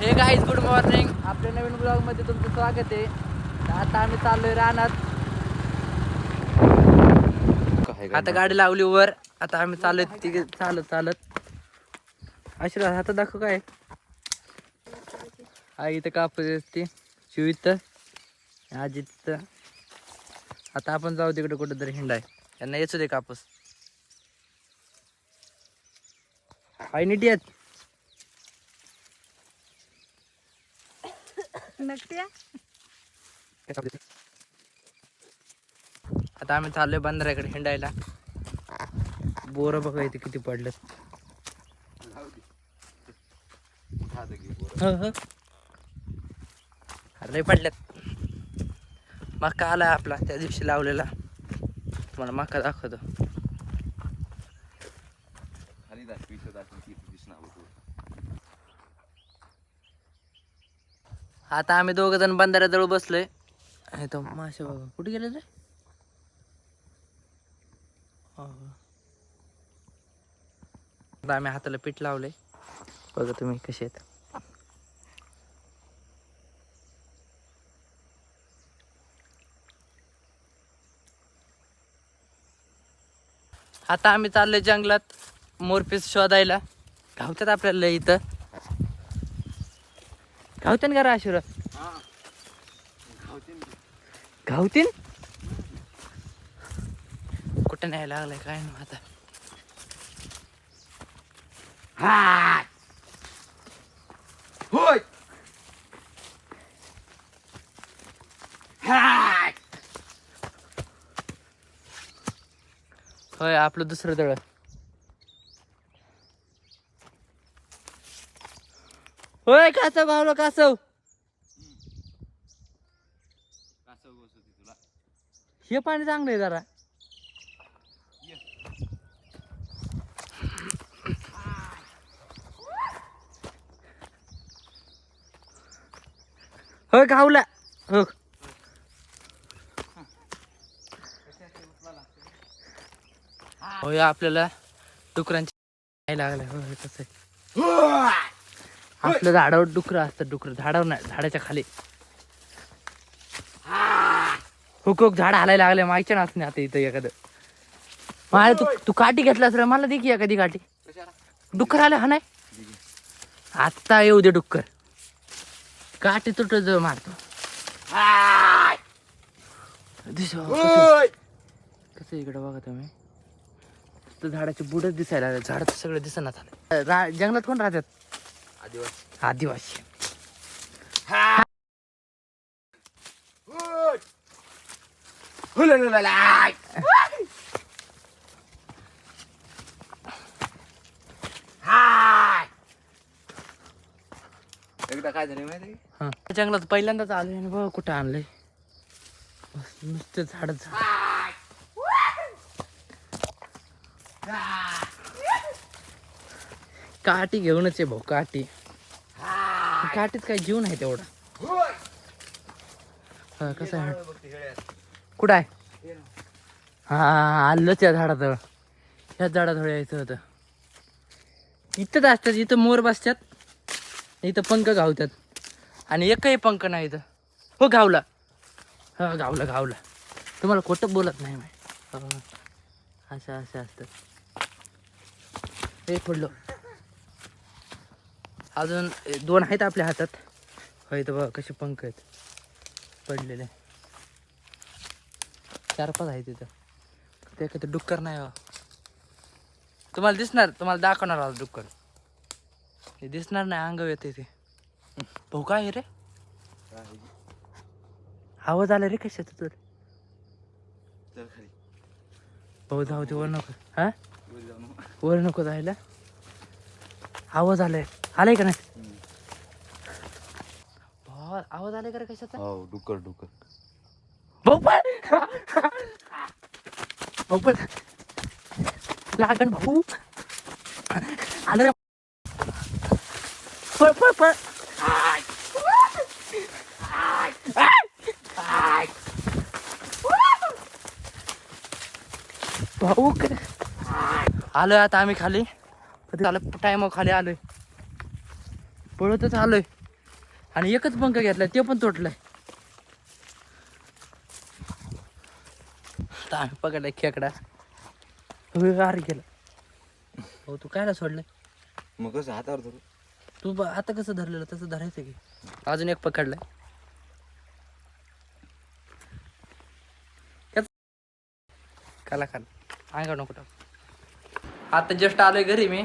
हे guys good morning आपल्या नवीन ब्लॉगमध्ये तुमचं स्वागत आहे. आता आम्ही चाललोय रानात. आता गाडी लावली वर. आता आम्ही चालत तिघे चालत चालत. आशीर्वाद हातात दाखव काय? आई इथं कापूस असते. शिव इथं. आजी तिथं. आता आपण जाऊ तिकडे कुठं तरी हिंडाय. त्यांना येचू दे कापूस. आई नीट येत. आता आम्ही चाललोय बंदराकडे हिंडायला. बोर बघा इथे किती पडलं अरे पडल्यात मका आलाय आपला त्या दिवशी लावलेला. तुम्हाला मका दाखवतो. आता आम्ही दोघ जण बंधाऱ्याजवळ बसलोय. हे तो मासे बघा. कुठे गेले रे हो, आता आम्ही हाताला पीठ लावले बघा तुम्ही कसे आहेत. आता आम्ही चाललोय जंगलात. मोरपीस शोधायला. गावतात आपल्याला इथं. गावत्यान का आशीर्वाद गावतीन? कुठं न्यायला लागलाय काय ना आता होय! होय! आपलं दुसरं दळ होय कासव भावलं कासव. हे पाणी चांगलं आहे जरा. होय गावला. हो. होय आपल्याला डुकरांची लागलं. होय कसं आहे. आपलं झाडावर डुकर असतं डुकर. झाडावर नाही झाडाच्या खाली. हुक हुक झाड हालायला लागले मागच्या नाच नाही आता इथं एखादं. मला तू तू काठी घेतलास रे मला दे की एखादी काठी. डुक्कर आले हा नाही? आत्ता येऊ दे डुक्कर काठी तुट जो मारतो. दिसो, कसं इकडे बघा तुम्ही? तर झाडाचे बुडच दिसायला झाड सगळं दिसना झालं. जंगलात कोण राहतात? आदिवासी. आदिवासी. एकदा काय झालं माहिती हा. जंगलात पहिल्यांदाच आलोय आणि बघ कुठं आणलंय. नुसते झाड झाड. काठी घेऊनच आहे भाऊ काठी. काठीत काय जीव नाही तेवढा. हा, कसं आहे? कुठं आहे? हा आलंच या झाडाजवळ. ह्याच झाडाजवळ यायचं होतं. इथंच असतात इथं मोर बसतात इथं पंख गावतात आणि एकही पंख नाही इथं. हो गावला हा गावला गावला तुम्हाला खोटं बोलत नाही माहिती असं असं असतं हे पडलं अजून दोन आहेत आपल्या हातात. होय तर बघा कसे पंख आहेत. पडलेले. चार पाच आहेत तिथं ते काही डुक्कर नाही हो. तुम्हाला दिसणार तुम्हाला दाखवणार आज डुक्कर. हे दिसणार नाही अंग येते ते. भाऊ काय आहे रे? आवाज आला रे कशा तर? भाऊ जाऊ दे वर नको. हा? वर नको. वर नको जायला. आवाज आलाय. आलाय का नाही? भाऊ, आवाज आलाय का रे कशाचा? हो डुकर डुकर. भाऊ पण भाऊ पण लागण भाऊ. आलं रे. पळ पळ पळ. भाऊ क- आलोय आता आम्ही खाली. कधी? आलं टाइम खाली आलोय. पळतच आलोय. आणि एकच पंख घेतलाय ते पण तुटलाय. आता आम्ही पकडलाय खेकडा. अरे गेला हो तू कायला सोडलाय? मग कसं हातावर धरू? तू आता कसं धरलेलं तसं धरायचं की. अजून एक पकडलाय. काला खाला. अंगा नको टाक. आता जस्ट आलोय घरी मी.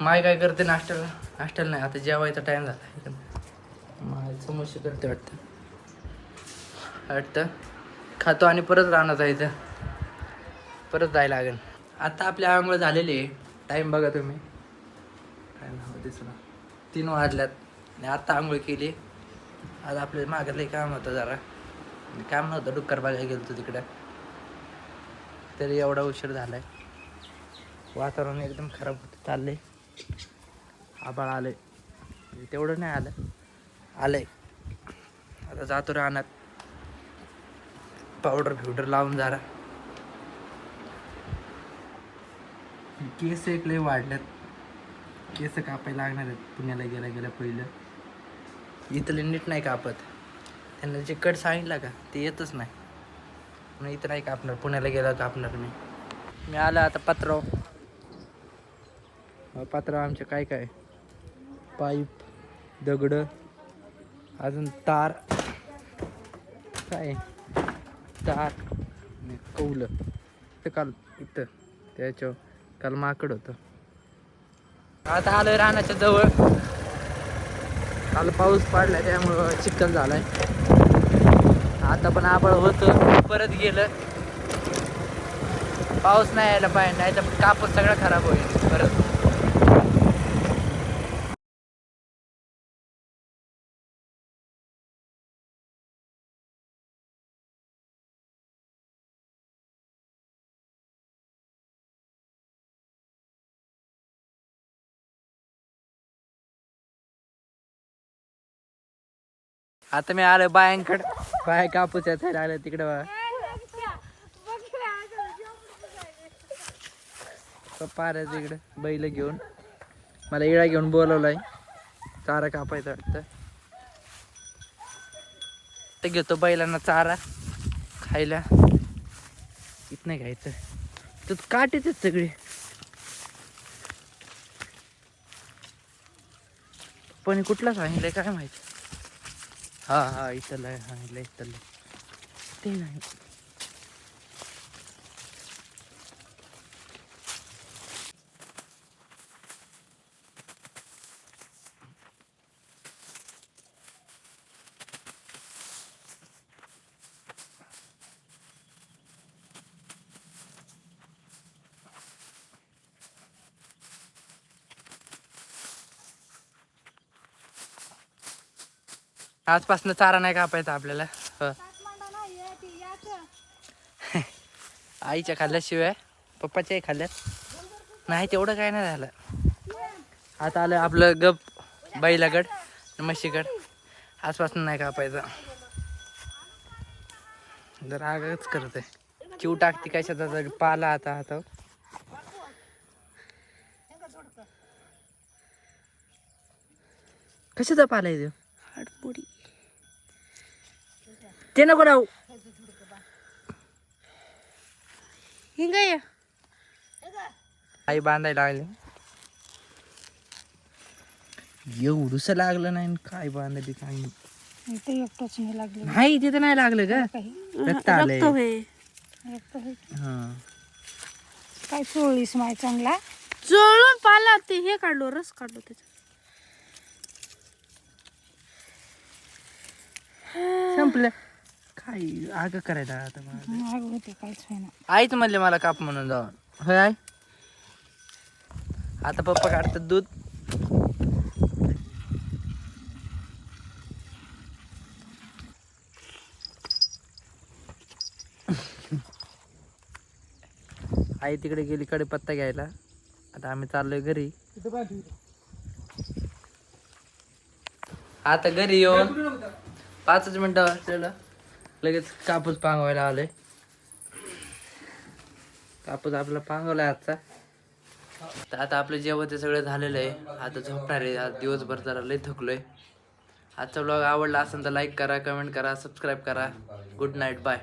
माय काय करते नाश्त्याला? हॉस्टेल नाही आता जेवायचा टाईम झाला माय समोसे करते वाटतं. वाटतं? खातो आणि परत राहणार जायचं परत जायला लागेल. आता आपल्या आंघोळ झालेली आहे. टाईम बघा तुम्ही. काय नाव दिसलं तीन वाजल्यात. आणि आत्ता आंघोळ केली. आज आपल्या मागातलं काम होतं जरा. काम नव्हतं डुक्कर बघायला गेलो तिकडं. तरी एवढा उशीर झालाय. वातावरण एकदम खराब होतं चाललंय. आबाळ आलंय. आहे तेवढं नाही आलं. आलंय. आता जातो रानात. पावडर फिवडर लावून जरा. केस एक लय वाढल्यात. केस कापायला लागणार आहेत. पुण्याला गेल्या गेल्या पहिलं. इथले नीट नाही कापत. त्यांना जे कट सांगितलं का ते येतच नाही. म्हणून इथं नाही कापणार. पुण्याला गेला कापणार मी. मी आलं आता पत्राव. पत्राव आमचे काय काय? पाईप दगड अजून तार. काय? तार कौल कौलं. इथं काल इथं. त्याच्यावर काल माकड होतं. आता आलोय रानाच्या जवळ. काल पाऊस पडला त्यामुळं चिखल झालाय. आता पण आबळ होतं. परत गेलं. पाऊस नाही यायला पाहिजे नाही तर कापूस सगळा खराब होईल. परत. आता मी आलो बायांकड. बाया कापूस यायला आलं तिकडे पप्पा आल्या तिकडे बैल घेऊन. मला इळा घेऊन बोलवलाय. चारा कापायचा वाटतं. ते घेतो बैलांना चारा. खायला. इथं घ्यायचं. तर काटेच सगळे. पण कुठला सांगितलंय काय माहिती? हा हा इथलं आहे हा इथलं ते नाही. आजपासून चारा नाही कापायचा आपल्याला. ह. आईच्या खाल्ल्याशिवाय पप्पाच्याही खाल्ल्यात. नाही तेवढं काय नाही झालं. आता आलं आपलं गप बैलागड म्हशीगड. आजपासून नाही कापायचा. जर आगच करते चिव टाकते कशाचा तरी पाला आता हातावर. कशाचा पाला आहे तो? ते नको राहू हिंगय आई बांधायला लागले एवढूस लागलं नाही काय बांधली काय नाही. इथे एकटंच नाही लागले. नाही तिथं नाही लागलं का काही रक्त आलंय. एकटं होय. हा. काय चोळलीस माय चांगला? चोळून पाला ते हे काढलो रस काढलो त्याचा संपलं. काय आग करायला आता मला. माग होते काहीच होईना. आईच म्हणले मला काप म्हणून जाऊन. होय आई? आता पप्पा काढतात दूध. आई तिकडे गेली कडे पत्ता घ्यायला. आता आम्ही चाललोय घरी. आता घरी येऊन पाचच मिनिटं वाचलेलं लगेच कापूस पांगवायला आलोय. कापूस आपला पांगवलाय आजचा. तर आता आपलं जेवण ते सगळं झालेलं आहे. आता झोपणार आहे. आज दिवसभर जरा लय थकलोय. आजचा ब्लॉग आवडला असेल तर लाईक करा कमेंट करा सबस्क्राईब करा. Good night bye